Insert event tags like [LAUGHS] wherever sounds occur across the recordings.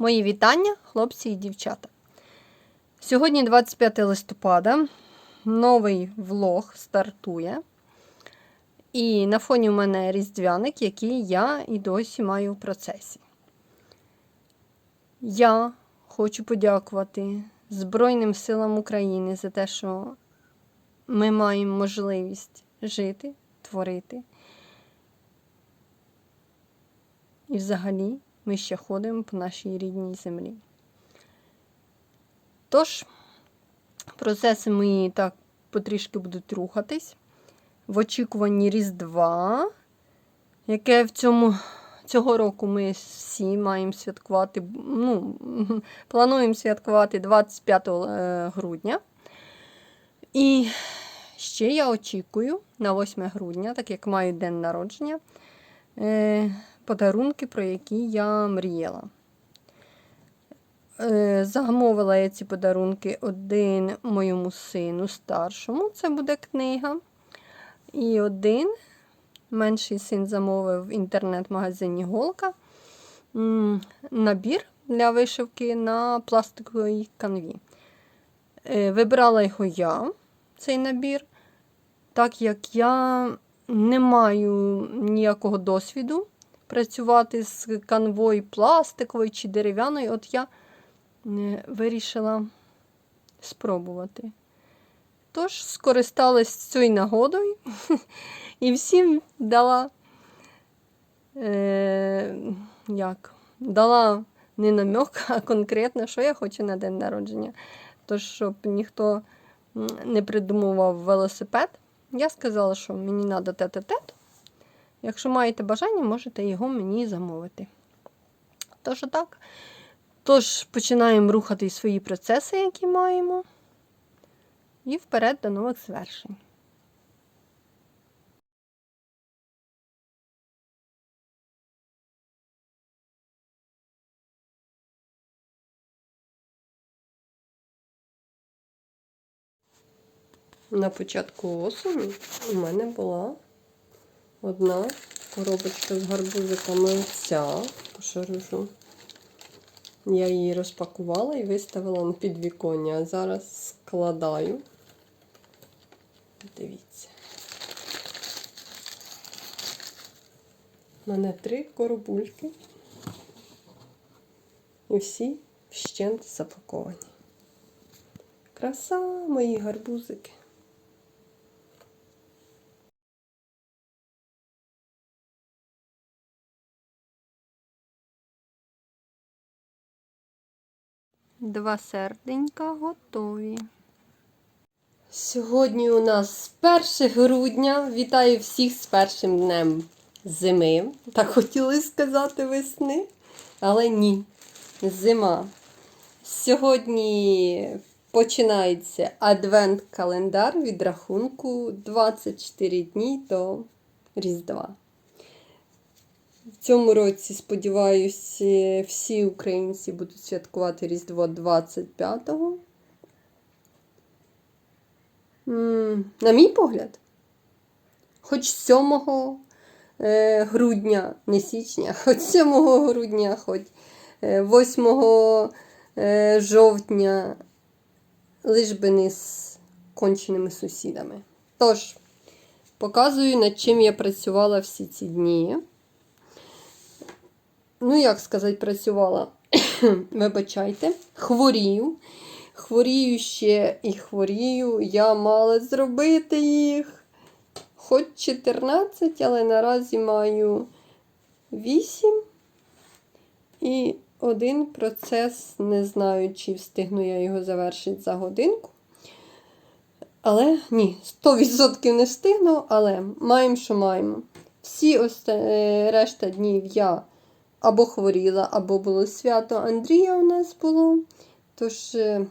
Мої вітання, хлопці і дівчата. Сьогодні 25 листопада. Новий влог стартує. І на фоні у мене різдвяник, який я і досі маю в процесі. Я хочу подякувати Збройним силам України за те, що ми маємо можливість жити, творити. І взагалі ми ще ходимо по нашій рідній землі. Тож, процеси мої так потрішки будуть рухатись в очікуванні Різдва, яке в цьому, цього року ми всі маємо святкувати, ну, [LAUGHS] плануємо святкувати 25 е, грудня. І ще я очікую на 8 грудня, так як маю день народження. Подарунки, про які я мріяла. Е, Замовила я ці подарунки один моєму сину старшому, це буде книга. І один менший син замовив в інтернет-магазині Голка набір для вишивки на пластиковій канві. Е, Вибрала його я, цей набір, так як я не маю ніякого досвіду працювати з канвою пластиковою чи дерев'яною, от я е, вирішила спробувати. Тож, скористалась цією нагодою [LAUGHS] і всім дала, е, як, дала не намек, а конкретно, що я хочу на день народження. Тож, щоб ніхто не придумував велосипед, я сказала, що мені треба тет-тет. Якщо маєте бажання, можете його мені замовити. Тож так. Тож починаємо рухати свої процеси, які маємо. І вперед до нових звершень. На початку осені у мене була одна коробочка з гарбузиками ця пошаружу. Я її розпакувала і виставила на підвіконня. А зараз складаю. Дивіться. У мене три коробульки. І всі вщент запаковані. Краса мої гарбузики. Два серденька готові. Сьогодні у нас 1 грудня. Вітаю всіх з першим днем зими. Так хотіли сказати весни, але ні. Зима. Сьогодні починається адвент-календар від рахунку 24 дні до Різдва. В цьому році, сподіваюся, всі українці будуть святкувати Різдво 25-го. На мій погляд, хоч 7 е, грудня, не січня, [LAUGHS] хоч 7 грудня, хоч 8 е, жовтня, лиш би не з конченими сусідами. Тож, показую, над чим я працювала всі ці дні ну, як сказати, працювала, [COUGHS] вибачайте, хворію. Хворію ще і хворію. Я мала зробити їх хоч 14, але наразі маю 8. І один процес, не знаю, чи встигну я його завершити за годинку. Але ні, 100% не встигну, але маємо, що маємо. Всі е, решта днів я або хворіла, або було свято Андрія у нас було. Тож, е,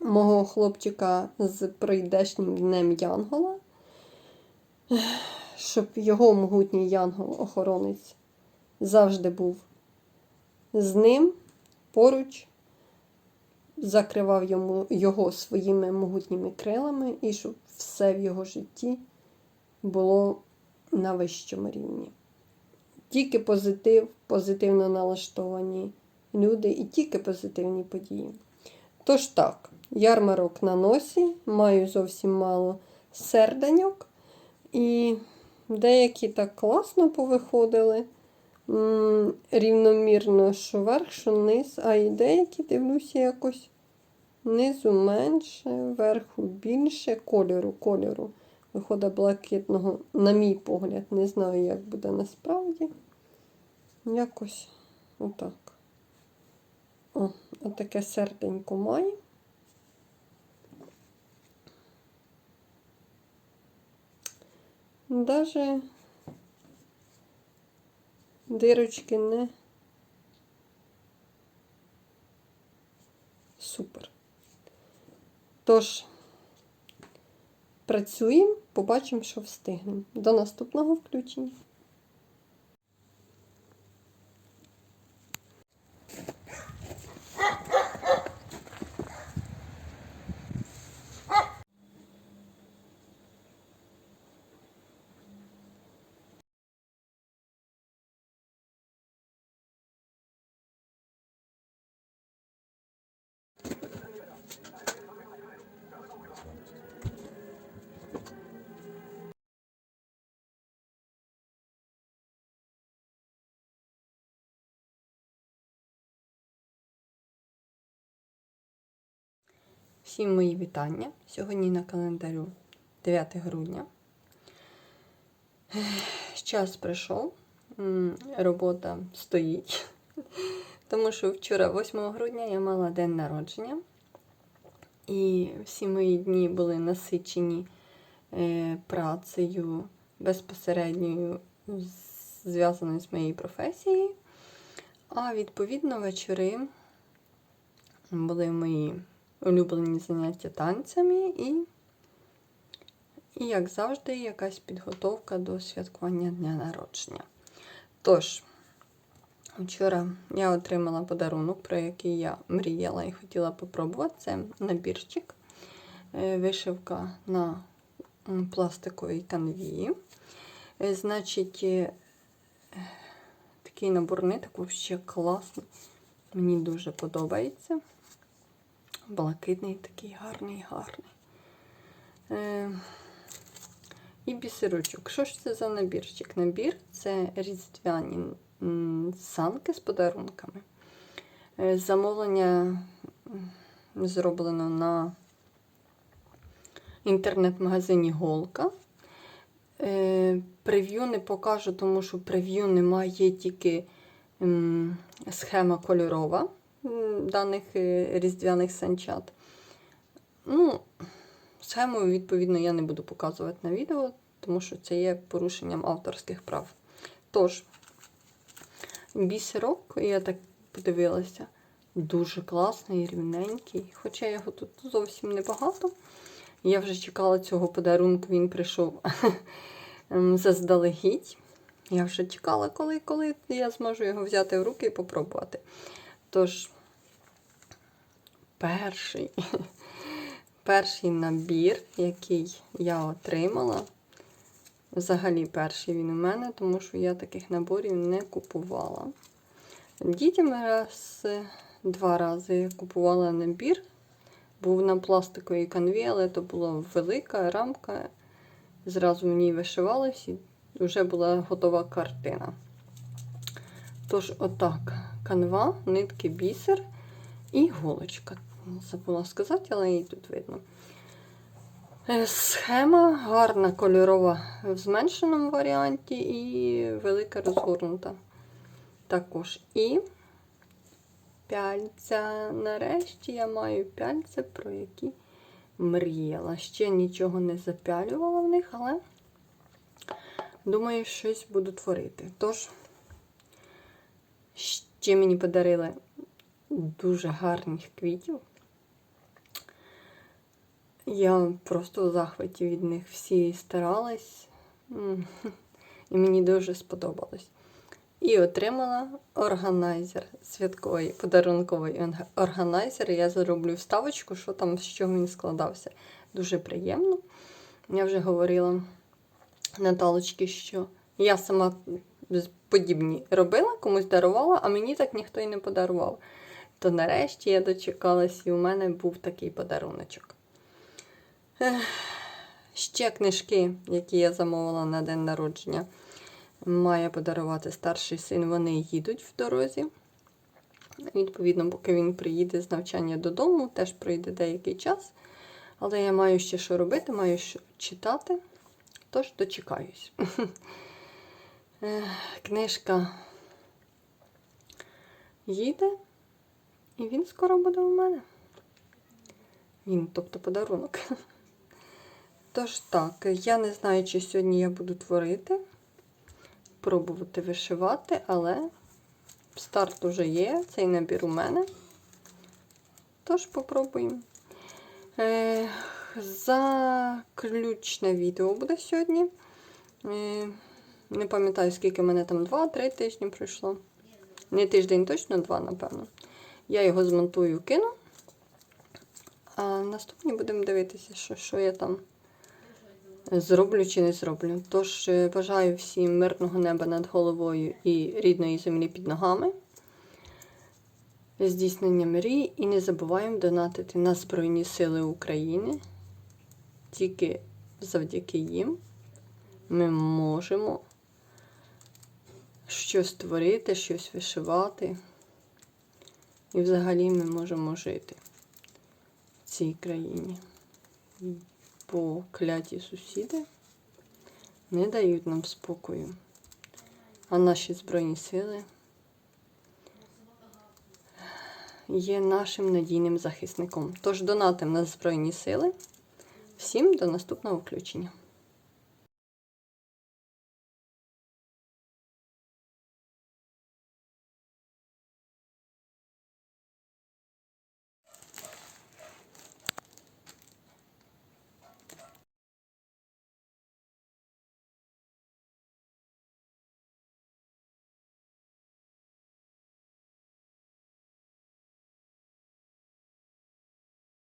мого хлопчика з прийдешнім днем Янгола, щоб його могутній янгол-охоронець завжди був з ним поруч, закривав йому, його своїми могутніми крилами, і щоб все в його житті було на вищому рівні. Тільки позитив, позитивно налаштовані люди і тільки позитивні події. Тож так, ярмарок на носі, маю зовсім мало серденьок, і деякі так класно повиходили. Рівномірно, що верх, що низ, а і деякі дивлюся якось низу менше, верху більше кольору, кольору. Виходить блакитного, на мій погляд, не знаю, як буде насправді. Якось отак. О, отаке серденько має. Даже дирочки не супер. Тож, працюємо, побачимо, що встигнемо. До наступного включення. Всім мої вітання. Сьогодні на календарю 9 грудня. Час прийшов, робота стоїть. Тому що вчора, 8 грудня, я мала день народження. І всі мої дні були насичені е, працею безпосередньою, зв'язаною з моєю професією. А відповідно вечори були мої улюблені заняття танцями і, і, як завжди, якась підготовка до святкування дня народження. Тож, вчора я отримала подарунок, про який я мріяла і хотіла попробувати. Це набірчик, е, вишивка на пластиковій канві. Е, Значить, е, такий набор ниток взагалі класний. Мені дуже подобається. Блакитний такий гарний, гарний. Е, і бісерочок. Що ж це за набірчик? Набір це різдвяні санки з подарунками. Е, замовлення зроблено на інтернет-магазині Голка. Е, прев'ю не покажу, тому що прев'ю немає, тільки схема кольорова даних е, різдвяних санчат. Ну, схему, відповідно, я не буду показувати на відео, тому що це є порушенням авторських прав. Тож, бісерок, я так подивилася, дуже класний, рівненький. Хоча його тут зовсім небагато. Я вже чекала цього подарунку, він прийшов [LAUGHS] ем, заздалегідь. Я вже чекала, коли, коли я зможу його взяти в руки і попробувати. Тож, перший, [LAUGHS] перший набір, який я отримала, взагалі перший він у мене, тому що я таких наборів не купувала. Дітям раз, два рази я купувала набір. Був на пластиковій канві, але то була велика рамка. Зразу в ній вишивалась і вже була готова картина. Тож, отак, канва, нитки, бісер і голочка. Забула сказати, але її тут видно. Е, Схема гарна кольорова в зменшеному варіанті і велика розгорнута. Також і пяльця. Нарешті я маю пяльця, про які мріяла. Ще нічого не запялювала в них, але думаю, щось буду творити. Тож, ще мені подарили дуже гарних квітів. Я просто у захваті від них всі старалась, і мені дуже сподобалось. І отримала органайзер, святковий подарунковий органайзер. Я зроблю вставочку, що там, з чого він складався. Дуже приємно. Я вже говорила Наталочці, що я сама подібні робила, комусь дарувала, а мені так ніхто і не подарував. То нарешті я дочекалась, і у мене був такий подаруночок. Ще книжки, які я замовила на день народження, має подарувати старший син. Вони їдуть в дорозі. Відповідно, поки він приїде з навчання додому, теж пройде деякий час. Але я маю ще що робити, маю що читати, тож дочекаюсь. [LAUGHS] Книжка їде, і він скоро буде у мене. Він, тобто подарунок. Тож так, я не знаю, чи сьогодні я буду творити, пробувати вишивати, але старт уже є, цей набір у мене. Тож попробуємо. Е, заключне відео буде сьогодні. Не пам'ятаю, скільки в мене там 2-3 тижні пройшло. Не тиждень, точно два, напевно. Я його змонтую, кину. А наступні будемо дивитися, що, що я там зроблю чи не зроблю. Тож е, бажаю всім мирного неба над головою і рідної землі під ногами. Здійснення мрій і не забуваємо донатити на Збройні Сили України. Тільки завдяки їм ми можемо щось творити, щось вишивати. І взагалі ми можемо жити в цій країні. Бо кляті сусіди не дають нам спокою. А наші Збройні сили є нашим надійним захисником. Тож донатим на Збройні сили. Всім до наступного включення.